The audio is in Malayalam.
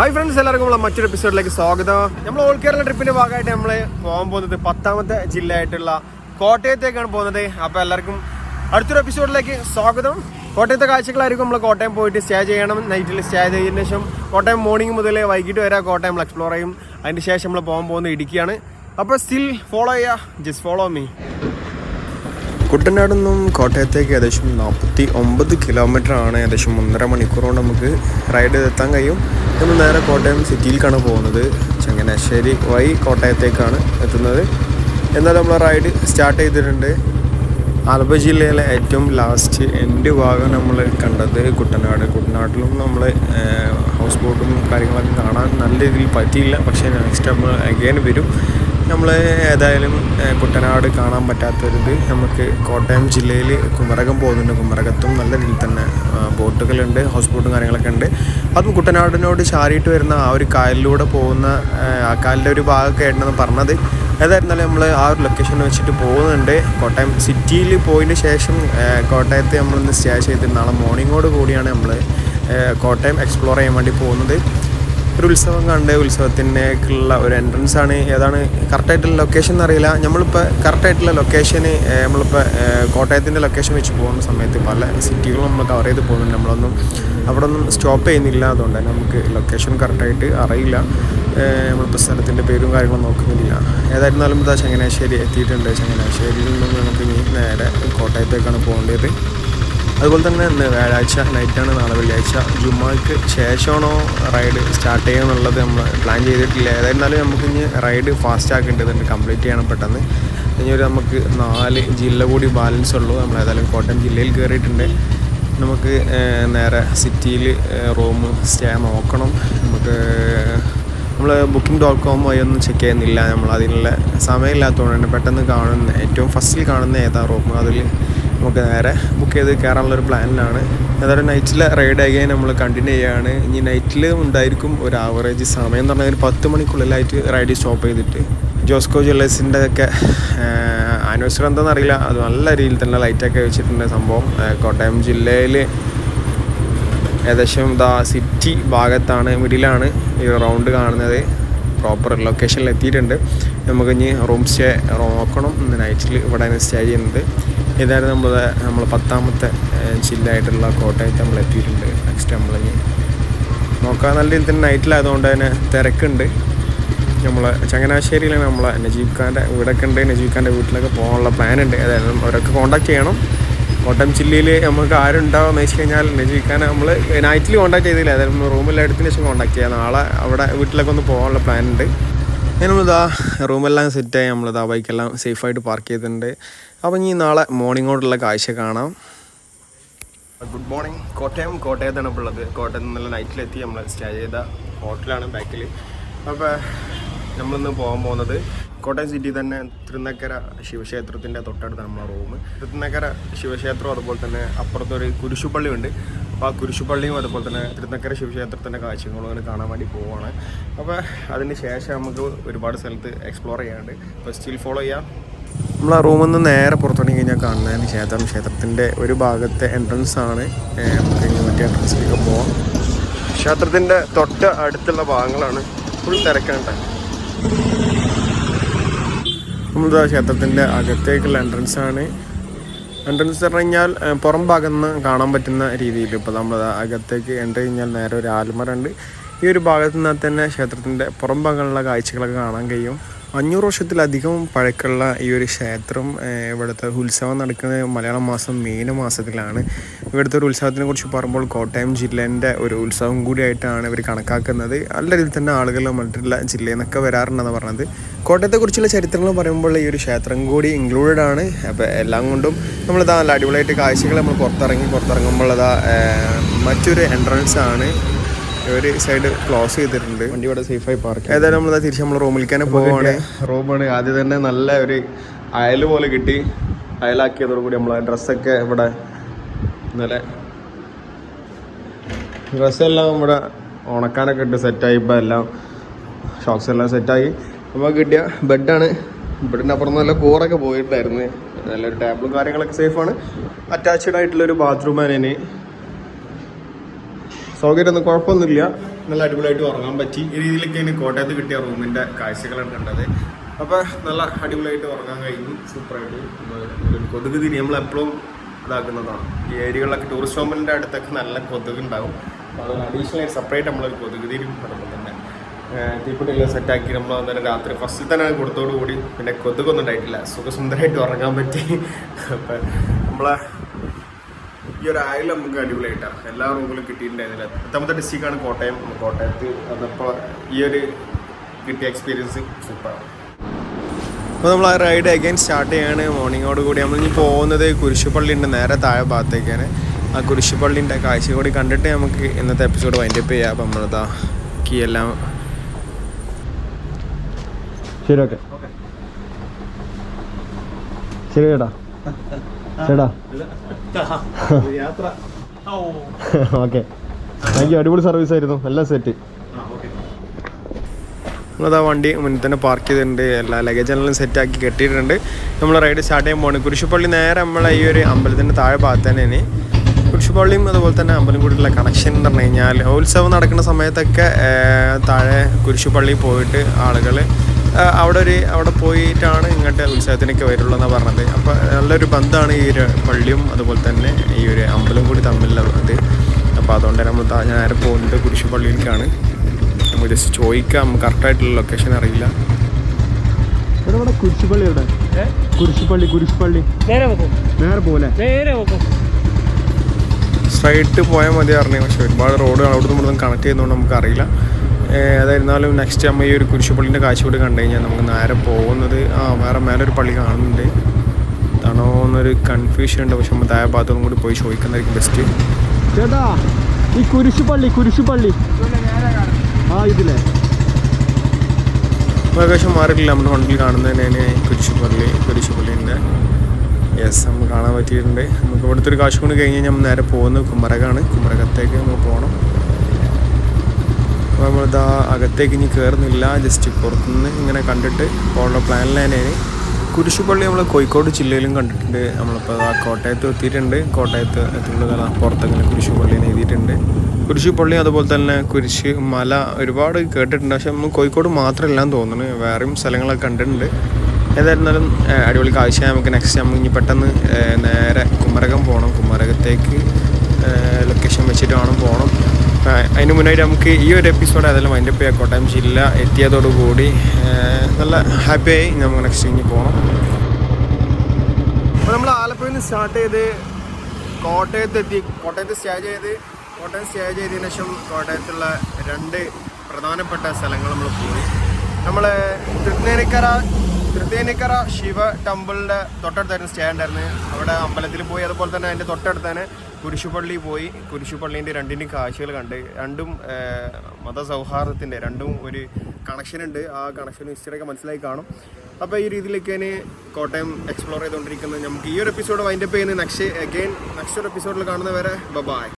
ഹായ് ഫ്രണ്ട്സ് എല്ലാവർക്കും നമ്മളെ മറ്റൊരു എപ്പിസോഡിലേക്ക് സ്വാഗതം. നമ്മൾ ഓൾ കേരള ട്രിപ്പിന്റെ ഭാഗമായിട്ട് നമ്മൾ പോകാൻ പോകുന്നത് പത്താമത്തെ ജില്ലയായിട്ടുള്ള കോട്ടയത്തേക്കാണ് പോകുന്നത്. അപ്പോൾ എല്ലാവർക്കും അടുത്തൊരു എപ്പിസോഡിലേക്ക് സ്വാഗതം. കോട്ടയത്തെ കാഴ്ചകളായിരിക്കും നമ്മൾ കോട്ടയം പോയിട്ട് സ്റ്റേ ചെയ്യണം. നൈറ്റിൽ സ്റ്റേ ചെയ്തതിന് ശേഷം കോട്ടയം മോർണിംഗ് മുതൽ വൈകിട്ട് വരെ കോട്ടയം നമ്മൾ എക്സ്പ്ലോർ ചെയ്യും. അതിന് ശേഷം നമ്മൾ പോകാൻ പോകുന്നത് ഇടുക്കിയാണ്. അപ്പോൾ സ്റ്റിൽ ഫോളോ ചെയ്യുക ജസ്റ്റ് ഫോളോ മീ കുട്ടനാട് നിന്നും കോട്ടയത്തേക്ക് ഏകദേശം നാൽപ്പത്തി ഒമ്പത് കിലോമീറ്റർ ആണ്. ഏകദേശം ഒന്നര മണിക്കൂർ നമുക്ക് റൈഡ് എത്താൻ കഴിയും. നമ്മൾ നേരെ കോട്ടയം സിറ്റിയിലേക്കാണ് പോകുന്നത്. ചങ്ങനാശ്ശേരി വഴി കോട്ടയത്തേക്കാണ് എത്തുന്നത്. എന്നാൽ നമ്മൾ റൈഡ് സ്റ്റാർട്ട് ചെയ്തിട്ടുണ്ട്. ആലപ്പുഴ ജില്ലയിലെ ഏറ്റവും ലാസ്റ്റ് എന്റെ ഭാഗം നമ്മൾ കണ്ടത് കുട്ടനാട്. കുട്ടനാട്ടിലും നമ്മൾ ഹൗസ് ബോട്ടും കാര്യങ്ങളൊക്കെ കാണാൻ നല്ല രീതിയിൽ പറ്റിയില്ല. പക്ഷേ നെക്സ്റ്റ് നമ്മൾ അഗൈൻ വരും. നമ്മൾ ഏതായാലും കുട്ടനാട് കാണാൻ പറ്റാത്തൊരിത്. നമുക്ക് കോട്ടയം ജില്ലയിൽ കുമരകം പോകുന്നുണ്ട്. കുമരകത്തും നല്ല രീതിയിൽ തന്നെ ബോട്ടുകളുണ്ട് ഹൗസ് ബോട്ടും കാര്യങ്ങളൊക്കെ ഉണ്ട്. അതും കുട്ടനാടിനോട് ചാരിയിട്ട് വരുന്ന ആ ഒരു കായലിലൂടെ പോകുന്ന ആ കായലിന്റെ ഒരു ഭാഗമൊക്കെ ആയിട്ടാണ് പറഞ്ഞത്. ഏതായിരുന്നാലും നമ്മൾ ആ ഒരു ലൊക്കേഷൻ വെച്ചിട്ട് പോകുന്നുണ്ട്. കോട്ടയം സിറ്റിയിൽ പോയതിന് ശേഷം കോട്ടയത്ത് നമ്മളൊന്ന് സ്റ്റേ ചെയ്തിട്ട് നാളെ മോർണിംഗോട് കൂടിയാണ് നമ്മൾ കോട്ടയം എക്സ്പ്ലോർ ചെയ്യാൻ വേണ്ടി പോകുന്നത്. ഒരു ഉത്സവം കണ്ട് ഉത്സവത്തിനേക്കുള്ള ഒരു എൻട്രൻസ് ആണ്. ഏതാണ്? കറക്റ്റായിട്ടുള്ള ലൊക്കേഷൻ എന്നറിയില്ല നമ്മളിപ്പോൾ കറക്റ്റായിട്ടുള്ള ലൊക്കേഷന് നമ്മളിപ്പോൾ കോട്ടയത്തിന്റെ ലൊക്കേഷൻ വെച്ച് പോകുന്ന സമയത്ത് പല സിറ്റികളും നമ്മൾ കവർ ചെയ്ത് പോകുന്നുണ്ട്. നമ്മളൊന്നും അവിടെ ഒന്നും സ്റ്റോപ്പ് ചെയ്യുന്നില്ല. അതുകൊണ്ട് തന്നെ നമുക്ക് ലൊക്കേഷൻ കറക്റ്റായിട്ട് അറിയില്ല. നമ്മളിപ്പോൾ സ്ഥലത്തിന്റെ പേരും കാര്യങ്ങളും നോക്കുന്നില്ല. ഏതായിരുന്നാലും ഇതാ ചങ്ങനാശ്ശേരി എത്തിയിട്ടുണ്ട്. ചങ്ങനാശ്ശേരിയിൽ നിന്നും നമുക്ക് നേരെ കോട്ടയത്തേക്കാണ് പോകേണ്ടത്. അതുപോലെ തന്നെ വ്യാഴാഴ്ച നൈറ്റാണ് നാളെ വെള്ളിയാഴ്ച. ജുമാക്ക് ശേഷമാണോ റൈഡ് സ്റ്റാർട്ട് ചെയ്യുക എന്നുള്ളത് നമ്മൾ പ്ലാൻ ചെയ്തിട്ടില്ല. ഏതായിരുന്നാലും നമുക്ക് ഇനി റൈഡ് ഫാസ്റ്റ് ആക്കേണ്ടതുണ്ട്. കംപ്ലീറ്റ് ചെയ്യണം പെട്ടെന്ന്. ഇനി ഒരു നമുക്ക് നാല് ജില്ല കൂടി ബാലൻസ് ഉള്ളൂ. നമ്മൾ ഏതായാലും കോട്ടയം ജില്ലയിൽ കയറിയിട്ടുണ്ട് നമുക്ക് നേരെ സിറ്റിയിൽ റൂം സ്റ്റേ നോക്കണം. നമുക്ക് നമ്മൾ ബുക്കിംഗ് ഡോട്ട് കോം വഴി ഒന്നും ചെക്ക് ചെയ്യുന്നില്ല. നമ്മൾ അതിനുള്ള സമയമില്ലാത്തതുകൊണ്ട് തന്നെ പെട്ടെന്ന് കാണുന്ന ഏറ്റവും ഫസ്റ്റിൽ കാണുന്ന ഏതാ റൂം അതിൽ നമുക്ക് നേരെ ബുക്ക് ചെയ്ത് കയറാനുള്ളൊരു പ്ലാനിലാണ് ഏതായാലും നൈറ്റിലെ റൈഡ് അഗൈൻ നമ്മൾ കണ്ടിന്യൂ ചെയ്യുകയാണ് ഇനി നൈറ്റിൽ ഉണ്ടായിരിക്കും ഒരു ആവറേജ് സമയം എന്ന് പറഞ്ഞാൽ പത്ത് മണിക്കുള്ളിലായിട്ട് റൈഡ് സ്റ്റോപ്പ് ചെയ്തിട്ട്. ജോസ്കോ ജ്വല്ലേഴ്സിന്റെ ഒക്കെ ആനിവേഴ്സറി എന്താണെന്ന് അറിയില്ല. അത് നല്ല രീതിയിൽ തന്നെ ലൈറ്റൊക്കെ വെച്ചിട്ടുണ്ട് സംഭവം. കോട്ടയം ജില്ലയിൽ ഏകദേശം ദാ സിറ്റി ഭാഗത്താണ് മിഡിലാണ് ഈ റൗണ്ട് കാണുന്നത്. പ്രോപ്പർ ലൊക്കേഷനിൽ എത്തിയിട്ടുണ്ട്. നമുക്ക് ഇനി റൂം സ്റ്റേ നോക്കണം. നൈറ്റിൽ ഇവിടെ സ്റ്റേ ചെയ്യുന്നത്. ഇതായിരുന്നു നമ്മൾ നമ്മൾ പത്താമത്തെ ചില്ലായിട്ടുള്ള കോട്ടയത്ത് നമ്മൾ എത്തിയിട്ടുണ്ട്. നെക്സ്റ്റ് നമ്മൾ നോക്കാൻ നല്ല രീതിയിൽ തന്നെ നൈറ്റിലായതുകൊണ്ട് തന്നെ തിരക്കുണ്ട്. നമ്മൾ ചങ്ങനാശ്ശേരിയിലാണ് നമ്മൾ നജീബ് ഖാന്റെ വീടൊക്കെ ഉണ്ട്. നജീബ് ഖാന്റെ വീട്ടിലൊക്കെ പോകാനുള്ള പ്ലാൻ ഉണ്ട്. അതായത് അവരൊക്കെ കോണ്ടാക്ട് ചെയ്യണം. കോട്ടയം ജില്ലയിൽ നമുക്ക് ആരുണ്ടാവുമെന്ന് വെച്ച് കഴിഞ്ഞാൽ നജീബ് നമ്മൾ നൈറ്റിൽ കോണ്ടാക്ട് ചെയ്തില്ല. അതായത് നമ്മൾ റൂമെല്ലാം എടുത്തതിന് ശേഷം കോണ്ടാക്ട് ചെയ്യാം. നാളെ അവിടെ വീട്ടിലൊക്കെ ഒന്ന് പോകാനുള്ള പ്ലാൻ ഉണ്ട്. നമ്മളിതാ റൂമെല്ലാം സെറ്റായി നമ്മളിതാ ബൈക്കെല്ലാം സേഫായിട്ട് പാർക്ക് ചെയ്തിട്ടുണ്ട്. അപ്പോൾ ഇനി നാളെ മോർണിംഗോടുള്ള കാഴ്ച കാണാം. ഗുഡ് മോർണിംഗ് കോട്ടയം കോട്ടയത്താണ് ഇപ്പോൾ ഉള്ളത്. കോട്ടയത്ത് നിന്നുള്ള നൈറ്റിലെത്തി നമ്മൾ സ്റ്റേ ചെയ്ത ഹോട്ടലാണ് ബാക്കിൽ അപ്പോൾ നമ്മളിന്ന് പോകാൻ പോകുന്നത് കോട്ടയം സിറ്റി തന്നെ തിരുനക്കര ശിവക്ഷേത്രത്തിന്റെ തൊട്ടടുത്ത് നമ്മളെ റൂം തിരുനക്കര ശിവക്ഷേത്രം അതുപോലെ തന്നെ അപ്പുറത്തൊരു കുരിശുപള്ളി ഉണ്ട് അപ്പോൾ ആ കുരിശുപള്ളിയും അതുപോലെ തന്നെ തിരുനക്കര ശിവക്ഷേത്രത്തിന്റെ കാഴ്ചകളും അങ്ങനെ കാണാൻ വേണ്ടി പോവുകയാണ് അപ്പോൾ അതിന് ശേഷം നമുക്ക് ഒരുപാട് സ്ഥലത്ത് എക്സ്പ്ലോർ ചെയ്യാനുണ്ട്. അപ്പോൾ സ്റ്റിൽ ഫോളോ ചെയ്യാം. നമ്മൾ ആ റൂമിൽ നിന്ന് നേരെ പുറത്തുണ്ടെങ്കിൽ കഴിഞ്ഞാൽ കാണുന്നതാണ് ക്ഷേത്രം. ക്ഷേത്രത്തിന്റെ ഒരു ഭാഗത്തെ എൻട്രൻസ് ആണ്. നമുക്ക് മറ്റേ എൻട്രൻസിലേക്ക് പോവാം. ക്ഷേത്രത്തിന്റെ തൊട്ട് അടുത്തുള്ള ഭാഗങ്ങളാണ് ഫുൾ തിരക്കണ്ട നമ്മളിതാ ക്ഷേത്രത്തിന്റെ അകത്തേക്കുള്ള എൻട്രൻസ് ആണ്. എൻട്രൻസ് പറഞ്ഞു കഴിഞ്ഞാൽ പുറം ഭാഗത്ത് നിന്ന് കാണാൻ പറ്റുന്ന രീതിയിൽ ഇപ്പോൾ നമ്മൾ അകത്തേക്ക് എന്റർ കഴിഞ്ഞാൽ നേരെ ഒരു ആൽമറുണ്ട് ഈ ഒരു ഭാഗത്ത് നിന്നാൽ തന്നെ ക്ഷേത്രത്തിന്റെ പുറം ഭാഗങ്ങളിലുള്ള കാഴ്ചകളൊക്കെ കാണാൻ കഴിയും. അഞ്ഞൂറ് വർഷത്തിലധികം പഴക്കമുള്ള ഈ ഒരു ക്ഷേത്രം ഇവിടുത്തെ ഉത്സവം നടക്കുന്ന മലയാള മാസം മീന മാസത്തിലാണ്. ഇവിടുത്തെ ഒരു ഉത്സവത്തിനെ കുറിച്ച് പറയുമ്പോൾ കോട്ടയം ജില്ലേന്റെ ഒരു ഉത്സവം കൂടിയായിട്ടാണ് ഇവർ കണക്കാക്കുന്നത്. നല്ല രീതിയിൽ തന്നെ ആളുകൾ മറ്റുള്ള ജില്ലയിൽ നിന്നൊക്കെ വരാറുണ്ടെന്ന് പറഞ്ഞത്. കോട്ടയത്തെക്കുറിച്ചുള്ള ചരിത്രങ്ങൾ പറയുമ്പോൾ ഈ ഒരു ക്ഷേത്രം കൂടി ഇൻക്ലൂഡഡ് ആണ്. അപ്പോൾ എല്ലാം കൊണ്ടും നമ്മളിതാ നല്ല അടിപൊളിയായിട്ട് കാഴ്ചകൾ നമ്മൾ പുറത്തിറങ്ങി പുറത്തിറങ്ങുമ്പോൾ അതാ മറ്റൊരു എൻട്രൻസ് ആണ്. ഒരു സൈഡ് ക്ലോസ് ചെയ്തിട്ടുണ്ട്. വണ്ടി ഇവിടെ സേഫായി പാർക്ക് ഏതായാലും നമ്മൾ തിരിച്ച് നമ്മൾ റൂമിലേക്ക് തന്നെ പോവാണ്. റൂമാണ് ആദ്യം തന്നെ നല്ല ഒരു അയൽ പോലെ കിട്ടി. അയലാക്കിയതോടുകൂടി നമ്മൾ ഡ്രസ്സൊക്കെ ഇവിടെ ഇന്നലെ ഡ്രസ്സെല്ലാം ഇവിടെ ഉണക്കാനൊക്കെ ഇട്ട് സെറ്റായി ഇപ്പോൾ എല്ലാം ഷോക്സ് എല്ലാം സെറ്റായി നമുക്ക് കിട്ടിയ ബെഡാണ് ബെഡിന്റെ അപ്പുറം നല്ല കൂറൊക്കെ പോയിട്ടുണ്ടായിരുന്നു. നല്ലൊരു ടേബിളും കാര്യങ്ങളൊക്കെ സേഫാണ് അറ്റാച്ച്ഡ് ആയിട്ടുള്ള ഒരു ബാത്റൂം അതിന് സൗകര്യം ഒന്നും കുഴപ്പമൊന്നുമില്ല. നല്ല അടിപൊളിയായിട്ട് ഉറങ്ങാൻ പറ്റി. ഈ രീതിയിലൊക്കെയാണ് കോട്ടയത്ത് കിട്ടിയ റൂമിന്റെ കാഴ്ചകളാണ് കണ്ടത്. അപ്പോൾ നല്ല അടിപൊളിയായിട്ട് ഉറങ്ങാൻ കഴിഞ്ഞു. സൂപ്പറായിട്ട്. കൊതുക് തിരി നമ്മൾ എപ്പോഴും ഇതാക്കുന്നതാണ്. ഈ ഏരിയകളിലൊക്കെ ടൂറിസ്റ്റ് ഹോമിന്റെ അടുത്തൊക്കെ നല്ല കൊതുക് ഉണ്ടാവും അപ്പോൾ അഡീഷണൽ ആയിട്ട് സെപ്പറേറ്റ് നമ്മളൊരു കൊതുക് തിരി തന്നെ തീപ്പൊട്ടിയെല്ലാം സെറ്റാക്കി നമ്മൾ അന്നേരം രാത്രി ഫസ്റ്റിൽ തന്നെ കൊടുത്തോടു കൂടി പിന്നെ കൊതുകൊന്നും ഉണ്ടായിട്ടില്ല. സുഖസുന്ദരമായിട്ട് ഉറങ്ങാൻ പറ്റി. അപ്പം നമ്മളെ ഈ ഒരു ആയിൽ നമുക്ക് അടിപൊളിയായിട്ടാണ് എല്ലാ റൂമിലും കിട്ടിയിട്ടുണ്ടായിരുന്നില്ല പത്താമത്തെ ഡിസ്ട്രിക്റ്റാണ് കോട്ടയം. കോട്ടയത്ത് അതപ്പോൾ ഈ ഒരു കിട്ടിയ എക്സ്പീരിയൻസ് സൂപ്പറാണ് അപ്പോൾ നമ്മൾ ആ റൈഡ് അഗൈൻ സ്റ്റാർട്ട് ചെയ്യാണ്. മോർണിംഗോട് കൂടി നമ്മൾ ഇനി പോകുന്നത് കുരിശുപള്ളിന്റെ നേരെ താഴെ ഭാഗത്തേക്കാണ്. ആ കുരിശുപള്ളിന്റെ കാഴ്ച കൂടി കണ്ടിട്ട് നമുക്ക് ഇന്നത്തെ എപ്പിസോഡ് വൈൻഡപ്പ് ചെയ്യാം. അപ്പം നമ്മളതാ കീ എല്ലാം ശരി ഓക്കെ. ശരി ചേട്ടാ. ചേട്ടാ. യാത്ര ഓക്കെ. താങ്ക് യു അടിപൊളി സർവീസ് ആയിരുന്നു. എല്ലാം സെറ്റ് നമ്മളതാ വണ്ടി മുന്നിൽ തന്നെ പാർക്ക് ചെയ്തിട്ടുണ്ട്. എല്ലാ ലഗേജ് എല്ലാം സെറ്റാക്കി കെട്ടിയിട്ടുണ്ട്. നമ്മൾ റൈഡ് സ്റ്റാർട്ട് ചെയ്യാൻ പോകുന്നത് കുരിശുപള്ളി നേരെ നമ്മളെ ഈ ഒരു അമ്പലത്തിന്റെ താഴെ ഭാഗത്ത് തന്നെയാണ്. കുരിശുപള്ളിയും അതുപോലെ തന്നെ അമ്പലം കൂടിയുള്ള കണക്ഷൻ എന്ന് പറഞ്ഞു കഴിഞ്ഞാൽ ഉത്സവം നടക്കുന്ന സമയത്തൊക്കെ താഴെ കുരിശുപള്ളി പോയിട്ട് ആളുകൾ അവിടെ ഒരു അവിടെ പോയിട്ടാണ് ഇങ്ങോട്ട് ഉത്സവത്തിനൊക്കെ വരുള്ളൂ എന്നാണ് പറഞ്ഞത്. അപ്പോൾ നല്ലൊരു ബന്ധമാണ് ഈ ഒരു പള്ളിയും അതുപോലെ തന്നെ ഈ ഒരു അമ്പലം കൂടി തമ്മിലുള്ളത് അപ്പോൾ അതുകൊണ്ട് നമ്മൾ ഞാൻ നേരെ പോകുന്നത് കുരിശുപള്ളിയിലേക്കാണ് നമുക്ക് ജസ്റ്റ് ചോദിക്കാം. കറക്റ്റായിട്ടുള്ള ലൊക്കേഷൻ അറിയില്ല. ഇവിടെ കുരിശുപള്ളി എവിടെ? കുരിശുപള്ളി കുരിശുപള്ളി നേരെ നേരെ പോലെ നേരെ സ്ട്രൈറ്റ് പോയാൽ മതി അറിഞ്ഞു പക്ഷെ ഒരുപാട് റോഡ് അവിടുന്ന് ഇവിടുന്ന് കണക്ട് ചെയ്യുന്നതുകൊണ്ട് നമുക്കറിയില്ല. ഏതായിരുന്നാലും നെക്സ്റ്റ് നമ്മൾ ഈ ഒരു കുരിശുപള്ളിന്റെ കാഴ്ച കണ്ടു കഴിഞ്ഞാൽ നമുക്ക് നേരെ പോകുന്നത് ആ വേറെ മേലെ ഒരു പള്ളി കാണുന്നുണ്ട്. തണോന്നൊരു കൺഫ്യൂഷൻ ഉണ്ട്. പക്ഷെ നമ്മൾ താഴെ ഭാഗത്തും കൂടി പോയി ചോദിക്കുന്നതായിരിക്കും ബെസ്റ്റ് ചേട്ടാ ഈ കുരിശുപള്ളി കുരിശുപള്ളി. ആ ഇതിലെ. ഏകദേശം മാറിയിട്ടില്ല. നമ്മുടെ വണ്ടിയിൽ കാണുന്നതിന് കുരിശുപള്ളി കുരിശുപള്ളിന്റെ. യെസ് നമുക്ക് കാണാൻ പറ്റിയിട്ടുണ്ട്. നമുക്ക് ഇവിടുത്തെ ഒരു കാശ് കൊണ്ട് കഴിഞ്ഞ് കഴിഞ്ഞാൽ നമ്മൾ നേരെ പോകുന്നത് കുമരകാണ്. കുമരകത്തേക്ക് നമ്മൾ പോകണം. അപ്പോൾ നമ്മളിതാ അകത്തേക്ക് ഇനി കയറുന്നില്ല ജസ്റ്റ് പുറത്തുനിന്ന് ഇങ്ങനെ കണ്ടിട്ട് പോകാനുള്ള പ്ലാനിൽ തന്നെയാണ്. കുരിശുപള്ളി നമ്മൾ കോഴിക്കോട് ജില്ലയിലും കണ്ടിട്ടുണ്ട്. നമ്മളിപ്പോൾ ആ കോട്ടയത്ത് എത്തിയിട്ടുണ്ട്. കോട്ടയത്ത് എത്തുന്നത് പുറത്തങ്ങനെ കുരിശുപള്ളിനെ എഴുതിയിട്ടുണ്ട്. കുരിശുപള്ളി അതുപോലെ തന്നെ കുരിശ് മല ഒരുപാട് കേട്ടിട്ടുണ്ട്. പക്ഷെ നമ്മൾ കോഴിക്കോട് മാത്രമല്ലാന്ന് തോന്നുന്നു. വേറെയും സ്ഥലങ്ങളൊക്കെ കണ്ടിട്ടുണ്ട്. ഏതായിരുന്നാലും അടിപൊളി കാഴ്ച. നമുക്ക് നെക്സ്റ്റ് നമുക്ക് ഇനി പെട്ടെന്ന് നേരെ കുമരകം പോകണം കുമരകത്തേക്ക് ലൊക്കേഷൻ വെച്ചിട്ട് വേണം പോകണം അതിന് മുന്നായിട്ട് നമുക്ക് ഈ ഒരു എപ്പിസോഡ് ഏതായാലും അതിന്റെ പേ കോട്ടയം ജില്ല എത്തിയതോടുകൂടി നല്ല ഹാപ്പിയായി നമുക്ക് നെക്സ്റ്റ് ഇനി പോകണം അപ്പോൾ നമ്മൾ ആലപ്പുഴയിൽ നിന്ന് സ്റ്റാർട്ട് ചെയ്ത് കോട്ടയത്ത് എത്തി കോട്ടയത്ത് സ്റ്റേ ചെയ്ത് കോട്ടയം സ്റ്റേ ചെയ്തതിനു ശേഷം കോട്ടയത്തുള്ള രണ്ട് പ്രധാനപ്പെട്ട സ്ഥലങ്ങൾ നമ്മൾ പോയി. നമ്മൾ തൃത്തേനിക്കര തൃത്തേനിക്കര ശിവ ടെമ്പിളിന്റെ തൊട്ടടുത്തായിരുന്നു സ്റ്റേ ഉണ്ടായിരുന്നത്. അവിടെ അമ്പലത്തിൽ പോയി അതുപോലെ തന്നെ അതിന്റെ തൊട്ടടുത്ത് തന്നെ കുരിശുപള്ളി പോയി കുരിശുപള്ളീന്റെ രണ്ടിന്റെയും കാഴ്ചകൾ കണ്ട് രണ്ടും മത മതസൗഹാർദ്ദത്തിന്റെ രണ്ടും ഒരു കണക്ഷൻ ഉണ്ട്. ആ കണക്ഷൻ ഹിസ്റ്ററിയൊക്കെ മനസ്സിലായി കാണും. അപ്പോൾ ഈ രീതിയിലൊക്കെയാണ് കോട്ടയം എക്സ്പ്ലോർ ചെയ്തുകൊണ്ടിരിക്കുന്നത്. നമുക്ക് ഈ ഒരു എപ്പിസോഡ് വൈൻഡപ്പ് ചെയ്യുന്നത് നെക്സ്റ്റ് അഗെയിൻ നെക്സ്റ്റ് ഒരു എപ്പിസോഡിൽ കാണുന്നവരെ ബബായ്